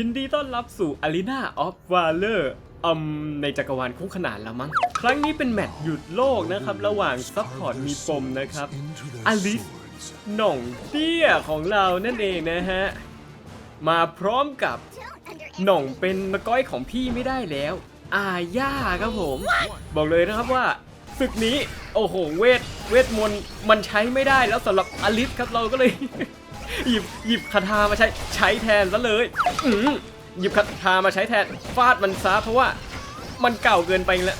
ยินดีต้อนรับสู่ Arena of Valor อืมในจักรวาลคู่ขนานแล้วมั้ง ครั้งนี้เป็นแมตช์หยุดโลกนะครับ ระหว่างซัพพอร์ตมีปมนะครับอลิสหน่องเตี้ยของเรานั่นเองนะฮะ มาพร้อมกับหน่องเป็นมะก้อยของพี่ไม่ได้แล้ว อาย่าครับผม บอกเลยนะครับว่าศึกนี้ โอ้โห เวท เวทมนต์มันใช้ไม่ได้แล้วสำหรับอลิสครับเราก็เลย หยิบหยิบคาถามาใช้ใช้แทนซะเลยอืหยิบคาถามาใช้แทนฟาดมันซะเพราะว่ามันเก่าเกินไปแล้ว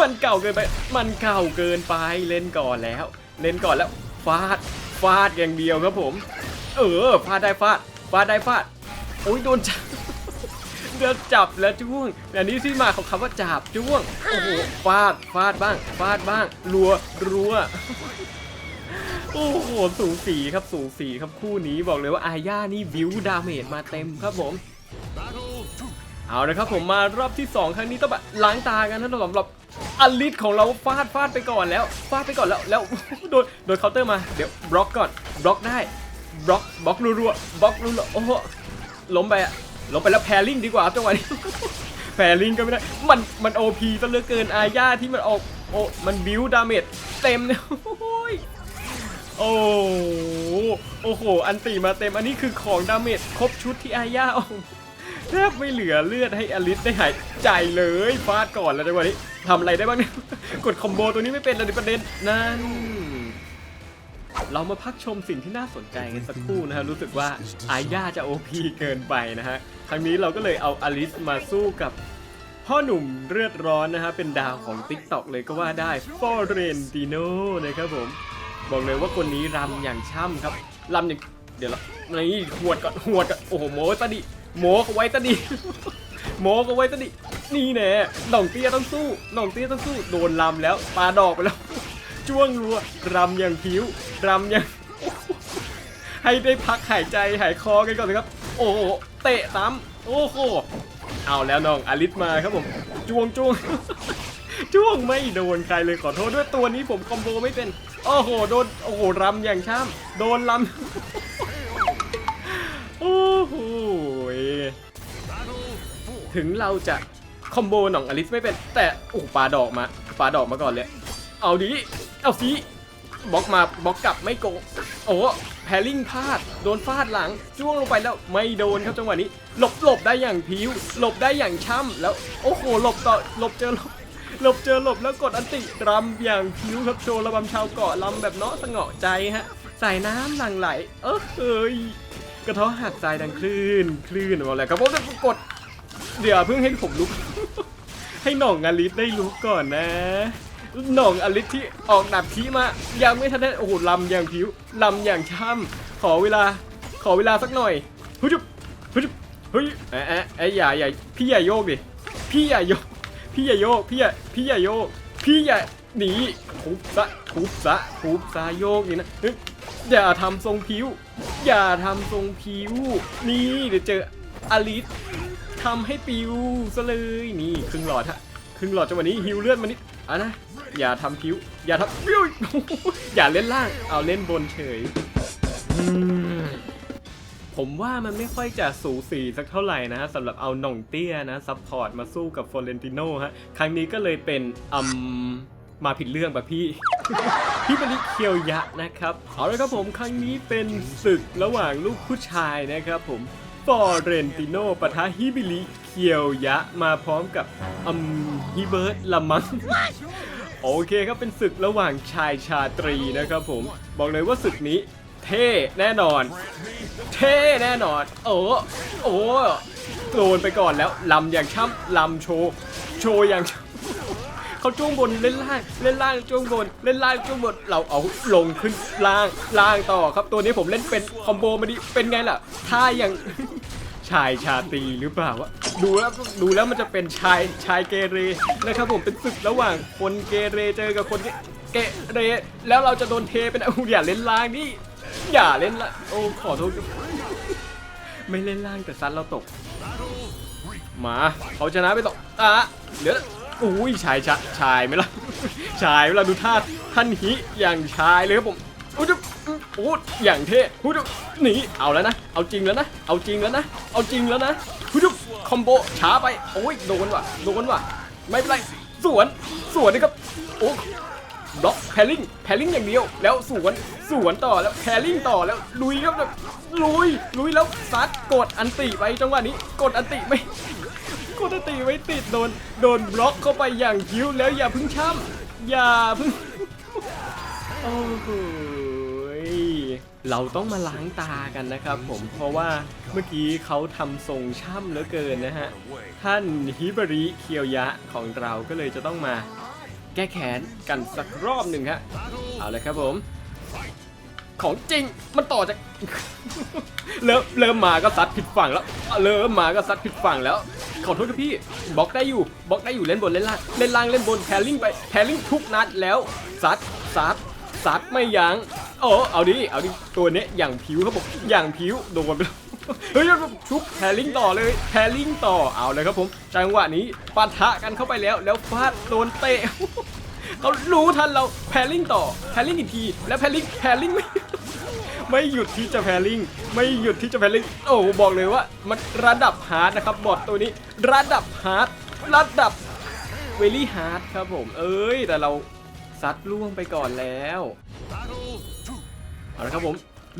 มันเก่าเกินไป มันเก่าเกินไปเล่นก่อนแล้ว เล่นก่อนแล้วฟาดฟาดอย่างเดียวครับผม เออฟาดได้ฟาดฟาดได้ฟาดโอ้ยโดนจับเดือจับแล้วจ้วงอันนี้ที่มาของคำว่าจับจ้วงโอ้โหฟาดฟาดบ้างฟาดบ้าง รัวรัว โอ้โหสูสีครับสูสีครับคู่นี้บอกเลยว่าอาญานี่วิวดาเมจมาเต็มครับผมเอาละครับผมมารอบที่ 2 ครั้งนี้ต้องแบบล้างตากันนะสำหรับอลิสของเราฟาดฟาดไปก่อนแล้วฟาดไปก่อนแล้วแล้วโดนโดนเคาน์เตอร์มาเดี๋ยวบล็อกก่อนบล็อกได้บล็อกบล็อกรัวๆบล็อกรัวๆโอ้โหล้มไปอะล้มไปแล้วแพริงดีกว่าจังหวะนี้แพริงก็ไม่ได้มันมันโอพีซะเหลือเกินอาญาที่มันออกโอ้มันบิวดาเมจเต็มเนี่ย โอ้โอ้โหโอ้โห อันตีมาเต็ม อันนี้คือของดาเมจครบชุดที่อาญาเอาแทบไม่เหลือเลือดให้อลิสได้หายใจเลยฟาดก่อนแล้วจังหวะนี้ทำอะไรได้บ้างเนี่ย กดคอมโบตัวนี้ไม่เป็นเลยประเด็นนั่น เรามาพักชมสิ่งที่น่าสนใจกันสักครู่นะฮะ รู้สึกว่าอาญาจะโอพีเกินไปนะฮะ ครั้งนี้เราก็เลยเอาอลิสมาสู้กับพ่อหนุ่มเลือดร้อนนะฮะ เป็นดาวของ t ิ k t o k เลยก็ว่าได้ฟอเรนติโนนะครับผม บอกเลยว่าคนนี้รำอย่างช่ำครับรำอย่างเดี๋ยวละนี่หวดก่อนหวดก่อนโอ้โหโมตะดิโมเขาไว้ตะดิโมเขาไว้ตะดินี่แน่หน่องเตี้ยต้องสู้หน่องเตี้ยต้องสู้โดนลำแล้วปาดอกไปแล้วจ้วงรัวรำอย่างผิวรำอย่างให้ได้พักหายใจหายคอกันก่อนนะครับ โอ้โหเตะซ้ำโอ้โหเอาแล้วน้องอลิสมาครับผมจ้วงจ้วงจ้วงไม่โดนใครเลยขอโทษด้วยตัวนี้ผมคอมโบไม่เป็น โอ้โหโดนโอ้โหรำอย่างช่ำโดนรำโอ้โหถึงเราจะคอมโบหน่องอลิสไม่เป็นแต่โอ้โหปาดอกมาปลาดอกมาก่อนเลย เอาดิเอาสิบล็อกมาบล็อกกลับไม่โกโอ้แพลิงพลาดโดนฟาดหลังจ้วงลงไปแล้วไม่โดนครับจังหวะนี้ หลบหลบได้อย่างผิวหลบได้อย่างช่ำแล้วโอ้โหหลบต่อหลบเจอหลบ หลบเจอหลบแล้วกดอันติรำอย่างผิวครับโชว์ระบำชาวเกาะรำแบบเนาะสงอใจฮะใส่น้ำหลั่งไหล เออเฮ้ยกระท้อหักใจดังคลื่นคลื่นมาแล้วครับผมจะกด เดี๋ยวเพิ่งให้ผมลุก ให้หน่องอลิสได้ลุกก่อนนะหน่องอลิสที่ออกดับขี้มายังไม่ทันได้โอ้โหลำอย่างผิวลำอย่างช่ำขอเวลา ขอเวลาสักหน่อยเฮ้ยจุ๊บเฮ้ยจุ๊บเฮ้ยแอะแอะแอะอย่าอย่าพี่อย่าโยกดิพี่อย่าโยก พี่อย่าโยก พี่อย่า พี่อย่าโยก พี่อย่าหนีทุบซะทุบซะทุบซะโยกนี่นะอย่าทำทรงผิว อย่าทำทรงผิว นี่เดี๋ยวเจออลิสทำให้ปิวซะเลย นี่ครึ่งหลอดฮะ ครึ่งหลอดจังหวะนี้ฮิวเลือดมานิดอะนะ อย่าทำผิว อย่าทำปิ้วอย่าเล่นล่าง เอาเล่นบนเฉยอืม ผมว่ามันไม่ค่อยจะสูสีสักเท่าไหร่นะฮะสำหรับเอาหน่องเตี้ยนะซัพพอร์ตมาสู้กับฟลอเรนติโนฮะครั้งนี้ก็เลยเป็นอืมมาผิดเรื่องแบบพี่ พี่บริเคียวยะนะครับ เอาละครับผมครั้งนี้เป็นศึกระหว่างลูกผู้ชายนะครับผมฟอเรนติโนปะทะฮิบิลิเคียวยะมาพร้อมกับอืมฮิเบิร์ตละมังโอเคครับเป็นศึกระหว่างชายชาตรีนะครับผม บอกเลยว่าศึกนี้ เท่แน่นอน เท่แน่นอน โอ้โอ้โดนไปก่อนแล้วลำอย่างช่ำลำโชว์โชว์อย่างช่ำเขาจ้วงบนเล่นล่างเล่นล่างจ้วงบนเล่นล่างจ้วงบนเราเอาลงขึ้นล่างล่างต่อครับ ตัวนี้ผมเล่นเป็นคอมโบมาดิเป็นไงล่ะท่าอย่างชายชาตีหรือเปล่าวะดูแล้วดูแล้วมันจะเป็นชายชายเกเรนะครับผมเป็นศึกระหว่างคนเกเรเจอกับคนเกเรแล้วเราจะโดนเทเป็นเอาอย่าเล่นล่างนี่ อย่าเล่นละโอ้ขอโทษครับไม่เล่นล่างแต่ซัดเราตก มาเขาชนะไปต่ออะเหลืออุ้ยชายชะชายไหมล่ะชายเวลาดูท่าท่านฮิอย่างชายเลยครับผมอู้จะโอ้อย่างเท่อู้จะหนีเอาแล้วนะเอาจริงแล้วนะเอาจริงแล้วนะเอาจริงแล้วนะอู้จะคอมโบช้าไปโอ้ยโดนว่ะโดนว่ะไม่เป็นไรสวนสวนนะครับโอ้ บล็อกแพลลิงแพลลิงอย่างเดียว แล้วสวนสวนต่อแล้วแพลลิงต่อแล้วลุยครับลุยลุยแล้วซัดกดอันติไปจังหวะนี้กดอันติไม่กดอันติไว้ติดโดนโดนบล็อกเข้าไปอย่างคิ้วแล้วอย่าพึ่งช้ำอย่าพึ่งโอ้โหยเราต้องมาล้างตากันนะครับผมเพราะว่าเมื่อกี้เขาทำทรงช่ำเหลือเกินนะฮะ ท่านฮิบริเคียวยะของเราก็เลยจะต้องมา แก้แค้นกันสักรอบหนึ่งฮะ เอาเลยครับผม ของจริงมันต่อจาก เริ่มเริ่มมาก็ซัดผิดฝั่งแล้ว เริ่มมาก็ซัดผิดฝั่งแล้ว ขอโทษครับพี่บล็อกได้อยู่บล็อกได้อยู่เล่นบนเล่นล่างเล่นล่างเล่นบนแพลลิงไปแพลลิงทุกนัดแล้วซัดซัดซัดไม่ยัง้งโอ้เอาดิเอาดิตัวเนี้ยอย่างผิวครับผมอย่างผิวโดนไปแล้ว เฮ้ยชุบแพลลิงต่อเลยแพลลิงต่อเอาเลยครับผมจังหวะนี้ปะทะกันเข้าไปแล้วแล้วฟาดโดนเตะเขารู้ทันเราแพลลิงต่อแพลลิงอีกที แล้วแพลลิงแพลลิงไม่ไม่หยุดที่จะแพลลิงไม่หยุดที่จะแพลลิงโอ้บอกเลยว่า มันระดับฮาร์ดนะครับบอทตัวนี้ ระดับฮาร์ดระดับเวลี่ฮาร์ดครับผม เอ้ยแต่เราซัดล่วงไปก่อนแล้วเอาละครับผม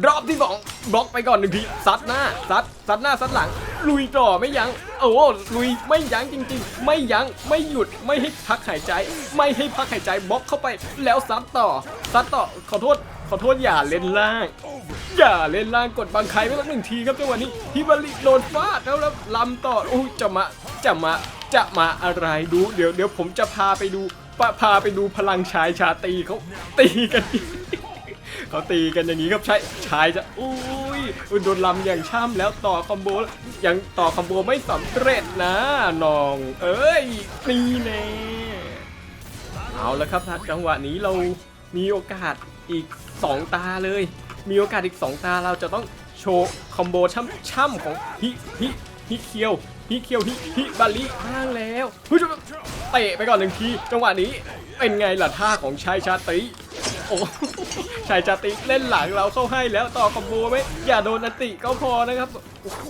รอบที่สองบล็อกไปก่อนหนึ่งทีซัดหน้าซัดซัดหน้าซัดหลัง ลุยต่อไม่ยัง้งโอ้โหลุยไม่ยั้งจริง ๆ ไม่ยั้งไม่หยุดไม่ให้พักหายใจ ไม่ให้พักหายใจบล็อกเข้าไป แล้วซัดต่อซัดต่อขอโทษขอโทษอย่าเล่นล่าง อย่าเล่นล่างกดบังใครไม่ต้องหนึ่งทีครับจังหวะนี้ฮิบาริโดนฟาดแล้วแล้วลำต่อโอ้ยจะมาจะมาจะมาอะไรดู เดี๋ยวเดี๋ยวผมจะพาไปดูพาไปดูพลังชายชาตีเขาตีกัน เขาตีกันอย่างนี้ครับใช่ชายจะอุ้ยโดนลำอย่างช่ำแล้วต่อคอมโบยังต่อคอมโบไม่สำเร็จนะน้อง เอ้ยนี่แน่เอาละครับจังหวะนี้เรามีโอกาสอีก 2 ตาเลย มีโอกาสอีก 2 ตาเราจะต้องโชว์คอมโบช่ำช่ำของฮิฮิฮิเคียวฮิเคียวฮิฮิบาลีอ้างแล้วเฮ้ยเตะไปก่อนหนึ่งทีจังหวะนี้เป็นไงล่ะท่าของชายชาตรี โอ้ชายชาตรีเล่นหลังเราเข้าให้แล้วต่อคอมโบไหมอย่าโดนอันติก็พอนะครับ โอ้โห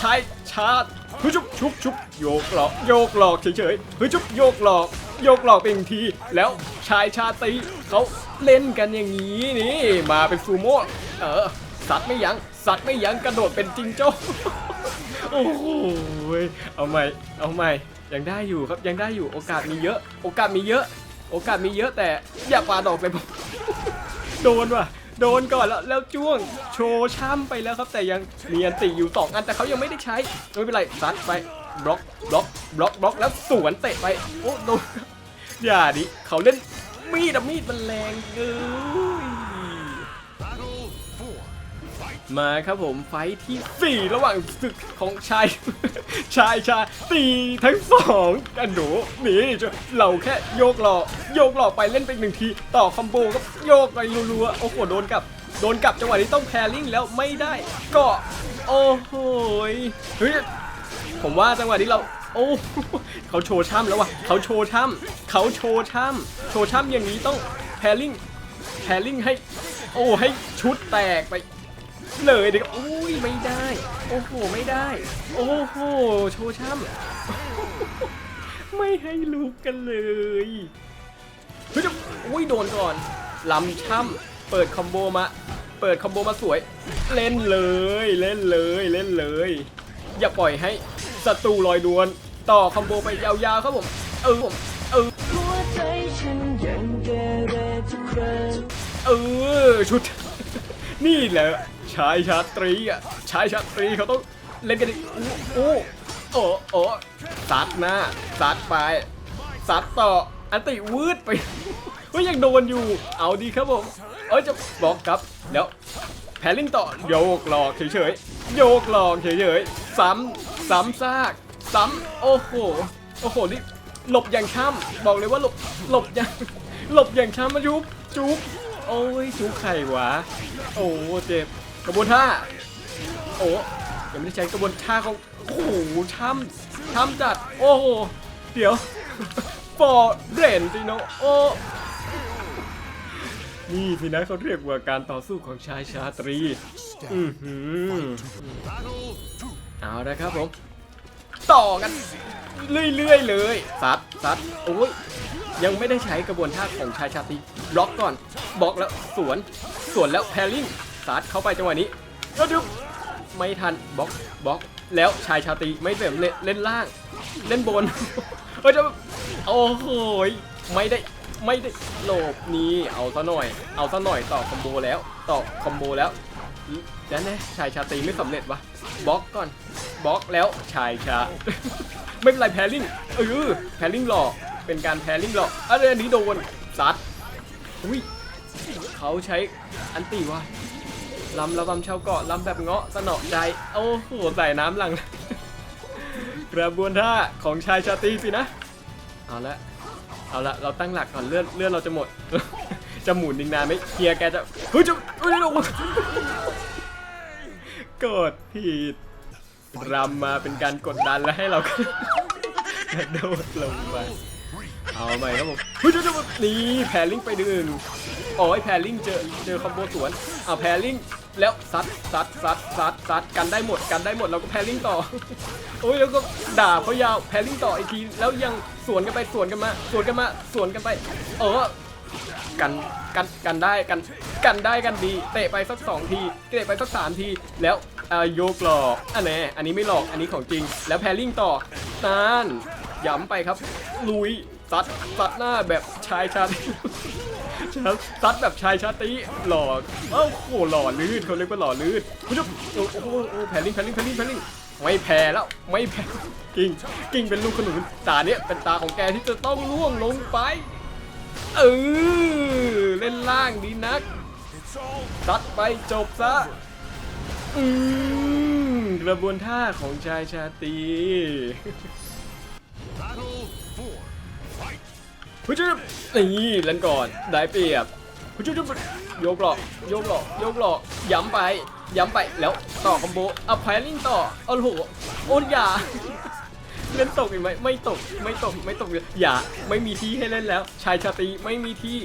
ชายชาติฮ้ยชุบชุบชุบโยกหลอกโยกหลอกเฉยๆเฮ้ยชุบโยกหลอกโยกหลอกเป็นที แล้วชายชาตรีเขาเล่นกันอย่างนี้นี่มาเป็นซูโม่เออสัตว์ไม่ยัง้งสัตว์ไม่ยั้งกระโดดเป็นจริงโจ้โอ้โหเอาใหม่เอาใหม่ยังได้อยู่ครับยังได้อยู่โอกาสมีเยอะ โอกาสมีเยอะ โอกาสมีเยอะแต่อย่าปาดอกไปผมโดนว่ะ โดนก่อนแล้วแล้วจ้วงโชว์ช้ำไปแล้วครับแต่ยังมีอันติอยู่สองอันแต่เขายังไม่ได้ใช้ไม่เป็นไรซัดไปบล็อกบล็อกบล็อกบล็อกแล้วสวนเตะไปโอ้โดนอย่าดิเขาเล่นมีดอะมีดมันแรงเกิน มาครับผมไฟที่สี่ระหว่างศึกของชาย ชายชายตีทั้งสองกันหนูนี่จะเราแค่โยกหลอกโยกหลอกไปเล่นไปหนึ่งทีต่อคอมโบก็โยกไปรัวๆโอ้โหโดนกับโดนกับจังหวะนี้ต้องแพรลิงแล้วไม่ได้ก็โอ้โหยเฮ้ยผมว่าจังหวะนี้เราโอ้เขาโชว์ช่ำแล้ววะเขาโชว์ช่ำเขาโชว์ช่ำโชว์ช่ำอย่างนี้ต้องแพรลิงแพรลิงให้ โอ้ให้ชุดแตกไป เลยดิอุ้ยไม่ได้ โอ้โหไม่ได้ โอ้โหโชว์ช่ำไม่ให้ลูกกันเลยเฮ้ยอุ้ยโดนก่อนลำช่ำเปิดคอมโบมา เปิดคอมโบมาสวย เล่นเลยเล่นเลยเล่นเลย อย่าปล่อยให้ศัตรูลอยดวน ต่อคอมโบไปยาวๆครับผมเออผมเออเออชุด นี่แหละ ชายชาตรีอะชายชาตรีเขาต้องเล่นกันดิโอ้โอ้โอ้โอ้ซัดหน้าซัดไปซัดต่ออันติวืดไปเฮ้ยยังโดนอยู่ เอาดีครับผมเอ้ยจะบอกครับแล้วแพลิงต่อโยกหลอกเฉยๆโยกหลอกเฉยๆซ้ำซ้ำซากซ้ำโอ้โหโอ้โหนี่หลบอย่างช่ำบอกเลยว่าหลบหลบอย่างหลบอย่างช่ำมาจุ๊บจุ๊บโอ้ยจูไข่หวะโอ้เจ็บ กระบวนท่าโอ้ยังไม่ได้ใช้กระบวนท่าเของโอ้โหช้ำช้ำจัด โอ้โห เดี๋ยวฟอร์เรนติโนโอ้นี่สินะเขาเรียกว่าการต่อสู้ของชายชาตรี อือหือเอาละครับผม ต่อกัน เรื่อยๆเลยซัดซัดโอ้ยยังไม่ได้ใช้กระบวนท่าของชายชาตรีบล็อกก่อนบล็อกแล้วสวน สวนแล้วแพลลิง ซัดเข้าไปจังหวะนี้แล้วดูไม่ทันบล็อกบล็อกแล้วชายชาตรีไม่เสร็จเล่นล่าง เล่นบนเฮ้ยจะโอ้โหไม่ได้ไม่ได้โหลบนี้เอาซะหน่อย เอาซะหน่อยต่อคอมโบแล้วต่อคอมโบแล้วแล้วแน่ชายชาตรีไม่สำเร็จวะบล็อกก่อนบล็อกแล้วชายชาไม่เป็นไรแพลลิงเออแพลลิงหลอกเป็นการแพลลิงหลอกอะไรอันนี้โดนซัดอุ้ยเขาใช้อันตีวะ ลำระบำชาวเกาะลำแบบเงาะสนอใจโอ้โหใส่น้ำหลังกระบวนท่าของชายชาตรีสินะ เอาละเอาละเราตั้งหลักก่อนเลื่อนเลื่อนเราจะหมด จะหมุนอีกนานไหมเฮียร์แกจะเฮ้ยจะเฮ้ยลงมากดผิดรำมาเป็นการกดดันแล้วให้เรากระโดดลงไปเอาใหม่ครับผมเฮ้ยเดี๋ยวเดี๋ยวนี่แพลิงไปดึงโอ้ยแพลิงเจอเจอคอมโบสวนเอาแพลิง แล้วซัดซัดซัดซัดซัดกันได้หมดกันได้หมดเราก็แพรลิงต่อ โอ้ยแล้วก็ด่าเขายาวแพรลิงต่ออีกทีแล้วยังสวนกันไปสวนกันมา สวนกันมาสวนกันไป เออกันกันกันได้กันกันได้กันดี เตะไปสักสองทีเตะไปสักสามทีแล้วอ่าโยกหลอกอันแน่อันนี้ไม่หลอกอันนี้ของจริง แล้วแพรลิงต่อนานย้ำไปครับลุยซัดซัดหน้าแบบชายชาติ ซัดแบบชายชาติหล่อเอ้าโหหล่อลื่นเขาเรียกว่าหล่อลื่นโอ้โหโอ้โหโอ้โหแพลิงแพรลิงแพรลิงแพรลิงไม่แพ้แล้วไม่แพ้กิ่งกิ่งเป็นลูกขนุนตาเนี้ยเป็นตาของแกที่จะต้องล่วงลงไปเออเล่นล่างดีนักซัดไปจบซะอืมกระบวนท่าของชายชาต รีผู้ช่วยนี่เล่นก่อนได้เปรียบผู้ช่วยโยกหลอกโยกหลอกโยกหลอกย้ำไปย้ำไปแล้วต่อคอมโบเอาแพลิงต่อเอาโหโอนยาเล่นตกอีกไหมไม่ตกไม่ตกไม่ตกอย่าไม่มีที่ให้เล่นแล้ว ชายชาตรีไม่มีที่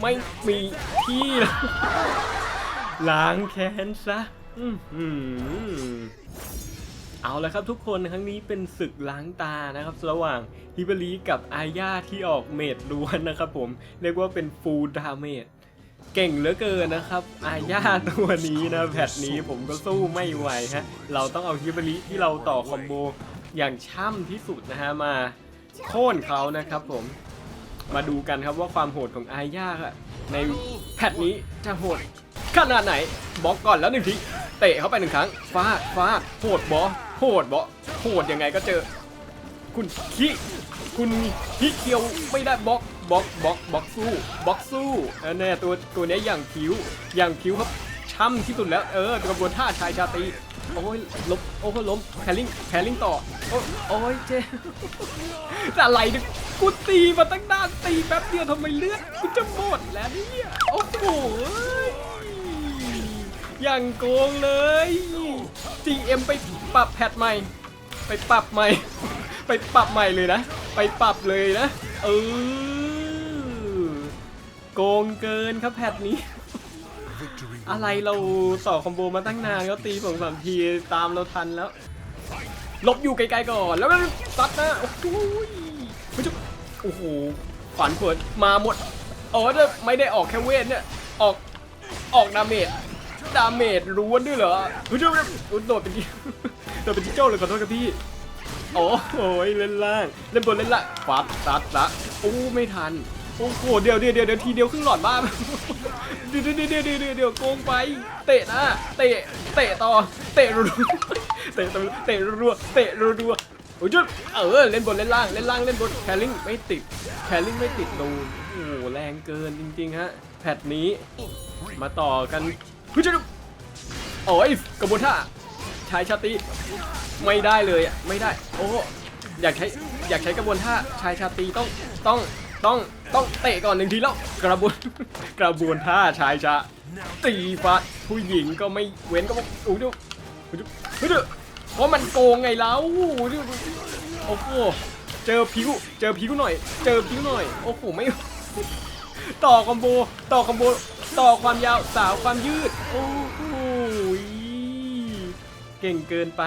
ไม่มีที่แล้วล้างแค้นซะ อื้อหือ เอาละครับทุกคนครั้งนี้เป็นศึกล้างตานะครับระหว่างฮิเบรีกับอาญาที่ออกเมดล้วนนะครับผมเรียกว่าเป็นฟูลดาเมจเก่งเหลือเกินนะครับ อาญาตัวนี้นะแพทนี้ผมก็สู้ไม่ไหวฮะเราต้องเอาฮิเบรีที่เราต่อคอมโบอย่างช่ำที่สุดนะฮะมาโค่นเขานะครับผมมาดูกันครับว่าความโหดของอาญาในแพทนี้จะโหดขนาดไหนบล็อกก่อนแล้วหนึ่งทีเตะเข้าไปหนึ่งครั้งฟาดฟาดโหดบอ โหดบอโหดยังไงก็เจอ คุณคิคุณคิเคียวไม่ได้บล็อกบล็อกบล็อกบล็อกสู้บล็อกสู้แน่ตัวตัวนี้อย่างผิวอย่างผิวครับช่ำที่สุดแล้วเออกระบวนท่าชายชาตรีโอ้ยล้มโอ้ยล้มแพลิงแพลิงต่อโอ้ยโอ้ยเจอะไรเนี่ยกูตีมาตั้งนานตีแป๊บเดียวทำไมเลือดกูจะหมดแล้วเนี่ยโอ้โหอย่างโกงเลย GM ไป ปรับแพทใหม่ ไปปรับใหม่ ไปปรับใหม่เลยนะ ไปปรับเลยนะ เออ โกงเกินครับแพทนี้ อะไรเราต่อคอมโบมาตั้งนานก็ตีสองสามทีตามเราทันแล้วลบอยู่ไกลๆก่อนแล้วก็ซัดนะโอ้โหเฮ้ยจะโอ้โหฝันเปิดมาหมดอ๋อเนี่ไม่ได้ออกแค่เวทเนี่ยออกออกดาเมจดาเมจล้วนด้วยเหรอเฮ้ยโดดเป็นที่ โดดเป็นที่โจ้เลยขอโทษครับพี่ โอ้โหเล่นล่าง เล่นบนเล่นล่ะฟัดซัดละโอ้ไม่ทัน โอ้โห เดี๋ยวเดี๋ยวเดี๋ยวเดี๋ยวทีเดียวครึ่งหลอดบ้าเดี๋ยวเดี๋ยวเดี๋ยวเดี๋ยวเดี๋ยวเดี๋ยวโกงไป เตะนะเตะ เตะต่อ เตะรัวเตะต่อเตะรัวเตะรัวโอ้ยจุดเออ เล่นบนเล่นล่าง เล่นล่าง เล่นบน แคลิงไม่ติด แคลิงไม่ติดดนโอ้โหแรงเกินจริงๆฮะ แพทนี้ มาต่อกันเฮ้ยจุดโอ้ยกระบวนท่า ชายชาตรีไม่ได้เลยอะไม่ได้ โอ้อยากใช้อยากใช้กระบวนท่าชายชาตรีต้องต้องต้องต้องเตะก่อนหนึ่งทีแล้วกระบวนกระบวนท่าชายชาตีฟาดผู้หญิงก็ไม่เว้นก็บอกอู้ดูอู้ดูอู้ดูเพราะมันโกงไงแล้วโอ้โหเจอผิวเจอผิวหน่อย เจอผิวหน่อยโอ้โหไม่ต่อคอมโบต่อคอมโบต่อความยาวสาวความยืดโอ้โห เก่งเกินไป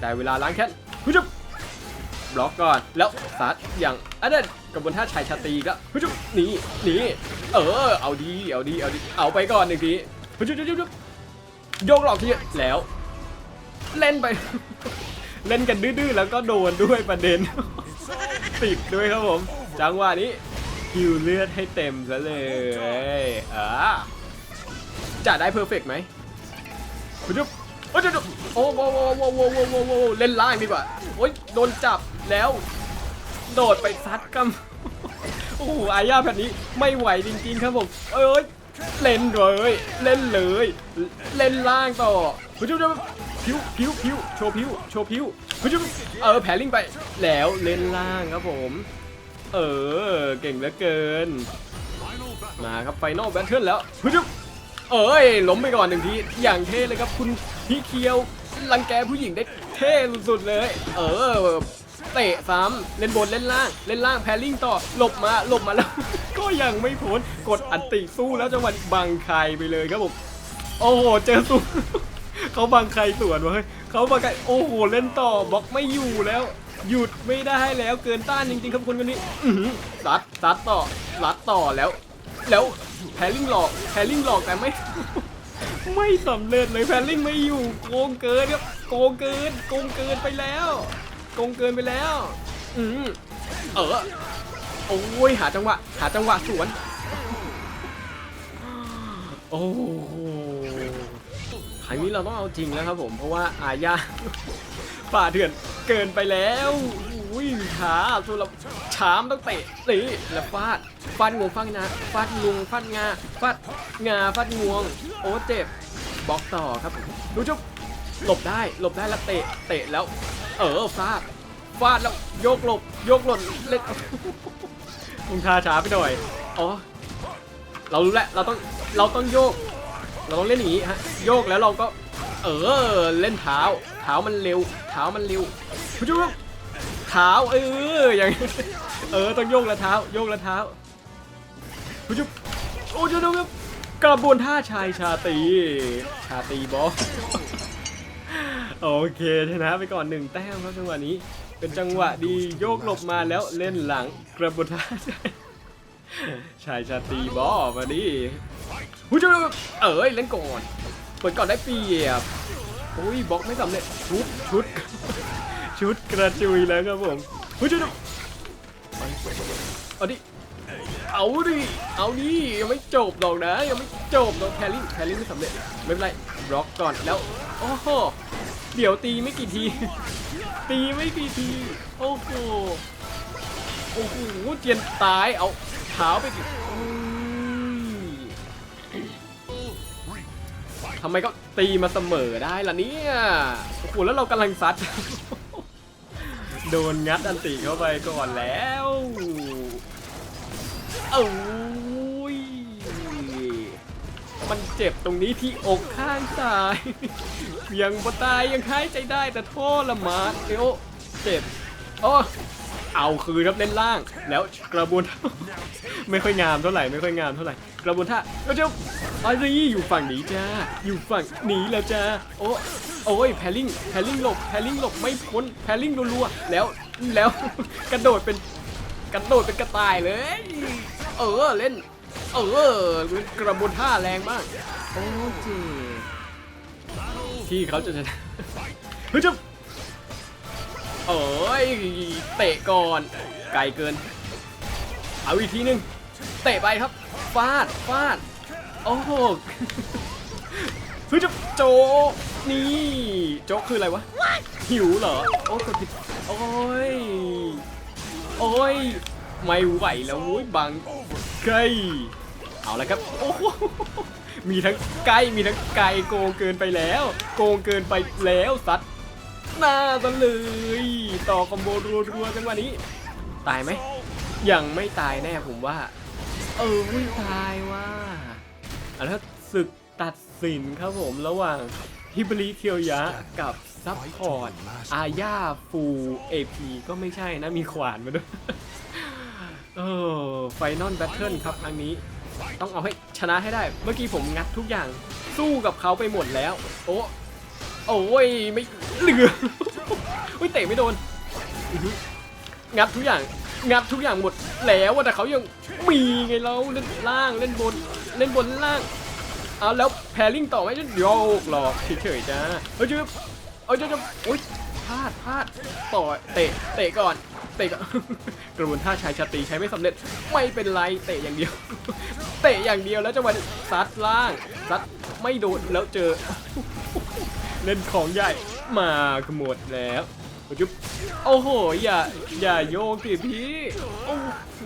ได้เวลาล้างแค้นฮึจุบบล็อกก่อน แล้วซัดอย่างอันนั้นกระบนท่าชายชาตรีก็ฮึจุบหนีหนีเออ เอาดี เอาดี เอาดี เอาไปก่อนหนึ่งทีฮึจุบจุบจุบจุบโยกหลอกทีแล้ว เล่นไป เล่นกันดื้อๆแล้วก็โดนด้วยประเด็น ติดด้วยครับผม จังหวะนี้ฮิวเลือดให้เต็มซะเลยอ่าจะได้เพอร์เฟกต์ไหม คุณจุ๊บโอ้ยจุ๊บโอ้โหโอ้โหโอ้โหโอ้โหโอ้โหเล่นล่างดีกว่าโอ้ยโดนจับแล้ว โดดไปซัดกัมโอ้โหอาญาแบบนี้ไม่ไหวจริงๆครับผมเอ้ยเล่นเลยเล่นเลย เล่นล่างต่อคุณจุ๊บจุ๊บพิวพิวพิวโชว์พิวโชว์พิวคุณจุ๊บเออแผลลิงไปแล้วเล่นล่างครับผม เออเก่งเหลือเกิน มาครับไฟนอลแบทเทิลแล้วฮึจุ๊บ เอ้ยล้มไปก่อนหนึ่งทีอย่างเท่เลยครับคุณพี่เคียวรังแกผู้หญิงได้เท่สุดๆเลย เออเตะซ้ำเล่นบนเล่นล่าง เล่นล่างแพลลิงต่อหลบมาหลบมาแล้ว ก็ยังไม่พ้นกดอันติสู้แล้วจังหวะบังใครไปเลยครับผมโอ้โหเจอสู้เขาบังใครสวนเฮ้ยเขาบังใครโอ้โหเล่นต่อบล็อกไม่อยู่แล้ว หยุดไม่ได้แล้วเกินต้านจริงๆครับคนคนนี้ซัดซัดต่อรัดต่อแล้ว แล้วแพลลิงหลอกแพลลิงหลอกแต่ไม่ ไม่สำเร็จเลยแพลลิงไม่อยู่โกงเกินครับโกงเกินโกงเกินไปแล้วโกงเกินไปแล้ว อืมเออโอ้ยหาจังหวะหาจังหวะสวน โอ้โหครั้งนี้เราต้องเอาจริงแล้วครับผมเพราะว่าอาญาป่าเถื่อนเกินไปแล้ว อุ้ยขาสุรชามต้องเตะนี่แล้วฟาดฟาดงวงฟาดงาฟาดงวงฟาดงาฟาดงาฟาดงวง โอ้เจ็บบล็อกต่อครับดูจุ๊บหลบได้หลบได้แล้วเตะเตะแล้ว เออฟาดฟาดแล้วโยกหลบโยกหล่นเล่นมุงทาช้าไปหน่อยอ๋อเรารู้แล้วเราต้องเราต้องโยก เราต้องเล่นอย่างนี้ฮะโยกแล้วเราก็ เออเล่นเท้า เท้ามันเร็ว เท้ามันเร็วผู้ชม เท้าเอออย่างเออต้องโยกล้วเท้าโยกล้วเท้าผู้ชมโอ้ยดูครับกระบวนท่าชายชาตรีชาตรีบอสโอเคชนะไปก่อนหนึ่งแต้มครับจังหวะนี้ เป็นจังหวะดีโยกหลบมาแล้วเล่นหลังกระบวนท่าชายชายชาตรีบอสมาดิผู้ชมเอ้ยเล่นก่อนเปิดก่อนได้เปรียบโอ้ยบล็อกไม่สำเร็จชุดชุด ชุดกระจุยแล้วครับผมเฮ้ชุดเอาดิ เอาดิ เอาดิยังไม่จบหรอกนะ ยังไม่จบหรอกแคลรี่แคลรี่ไม่สำเร็จ ไม่เป็นไรบล็อกก่อนแล้ว โอ้โห เดี๋ยวตีไม่กี่ที ตีไม่กี่ที โอ้โห โอ้โหเจียนตาย เอาเท้าไปสิอุ้ยทำไมก็ตีมาเสมอได้ล่ะเนี่ย โอ้โห แล้วเรากำลังซัด โดนงัดอันติเข้าไปก่อนแล้วเอ้ยมันเจ็บตรงนี้ที่อกข้างซ้าย ยังบ่ตายยังหายใจได้แต่โทษละมาเดี๋ยวเจ็บโอ้ เอาคืนครับเล่นล่าง แล้วกระบวนท่าไม่ค่อยงามเท่าไหร่ไม่ค่อยงามเท่าไหร่ กระบวนท่าก็จะอารีอยู่ฝั่งนี้จ้าอยู่ฝั่งนี้แล้วจ้าโอ้โอ้ยแพลลิงแพลลิงหลบแพลลิงหลบไม่พ้นแพลลิงรัวๆแล้วแล้วกระโดดเป็นกระโดดเป็นกระต่ายเลย เออเล่น เออกระบวนท่าแรงมากโอ้เจที่เขาจะชนะเฮ้ยจุ๊บ โอ้ยเตะก่อนไกลเกิน เอาอีกทีหนึงเตะไปครับฟาดฟาดโอ้โหเฮ้ยจะโจกนี่โจ๊กคืออะไรวะหิวเหรอโอ้กดผิดโอ้ยโอ้ยไม่ไหวแล้วโว้ยบังไกลเอาละครับโอ้โหมีทั้งไกลมีทั้งไกลโกงเกินไปแล้ว โกงเกินไปแล้วสัตว์ หน้าซะเลยต่อคอมโบรัวๆจังหวะนี้ ตายไหมยังไม่ตายแน่ผมว่า เออไม่ตายว่าอันนั้นศึกตัดสินครับผมระหว่างฮิบริเคียวยะกับซับพอร์ตอาญาฟูเอพีก็ไม่ใช่นะ มีขวานมาด้วย เออไฟนอลแบทเทิลครับครั้งนี้ต้องเอาให้ชนะให้ได้ เมื่อกี้ผมงัดทุกอย่างสู้กับเขาไปหมดแล้ว โอ้ โอ้ยไม่เหลืออุ้ยเตะไม่โดนงัดทุกอย่างงัดทุกอย่างหมดแล้วแต่เขายังมีไงเราเล่นล่างเล่นบนเล่นบนล่างเอาแล้วแพริงต่อไหมโยกหลอกเฉยๆจ้าเฮ้ยจุ๊บเอ้ยจุ๊บอุ้ยพลาดพลาดต่อเตะเตะก่อนเตะก่อนกระบวนท่าชายชาตรีใช้ไม่สำเร็จไม่เป็นไรเตะอย่างเดียว เตะอย่างเดียวแล้วจังหวะนี้ซัดล่างซัดไม่โดนแล้วเจอ ล่นของใหญ่ มาหมดแล้วจุ๊บโอ้โห อย่า อย่าโยกสิพี่ โอ้โห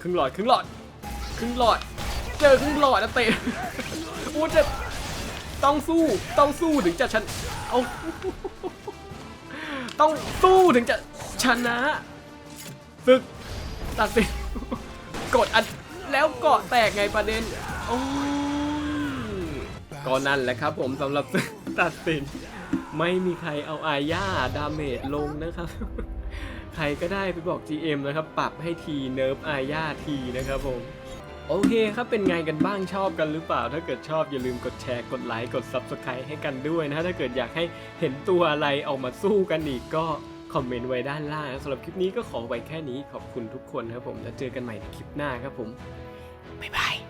ครึ่งหลอดครึ่งหลอดครึ่งหลอด เจอครึ่งหลอดนะเตะอู้จะต้องสู้ ต้องสู้ถึงจะชนะเอาต้องสู้ถึงจะชนะศึกตัดสินกดอันแล้วเกาะแตกไงประเด็น โอ้ ก็นั่นแหละครับผมสำหรับตัดสิน ไม่มีใครเอาอาญาดาเมจลงนะครับ ใครก็ได้ไปบอก GM นะครับ ปรับให้ทีเนิร์ฟอาญาทีนะครับผม โอเคครับเป็นไงกันบ้างชอบกันหรือเปล่า ถ้าเกิดชอบอย่าลืมกดแชร์กดไลค์กด Subscribe ให้กันด้วยนะถ้าเกิดอยากให้เห็นตัวอะไรออกมาสู้กันอีกก็คอมเมนต์ไว้ด้านล่างสำหรับคลิปนี้ก็ขอไว้แค่นี้ขอบคุณทุกคนครับผมแล้วเจอกันใหม่ในคลิปหน้าครับผมบ๊ายบาย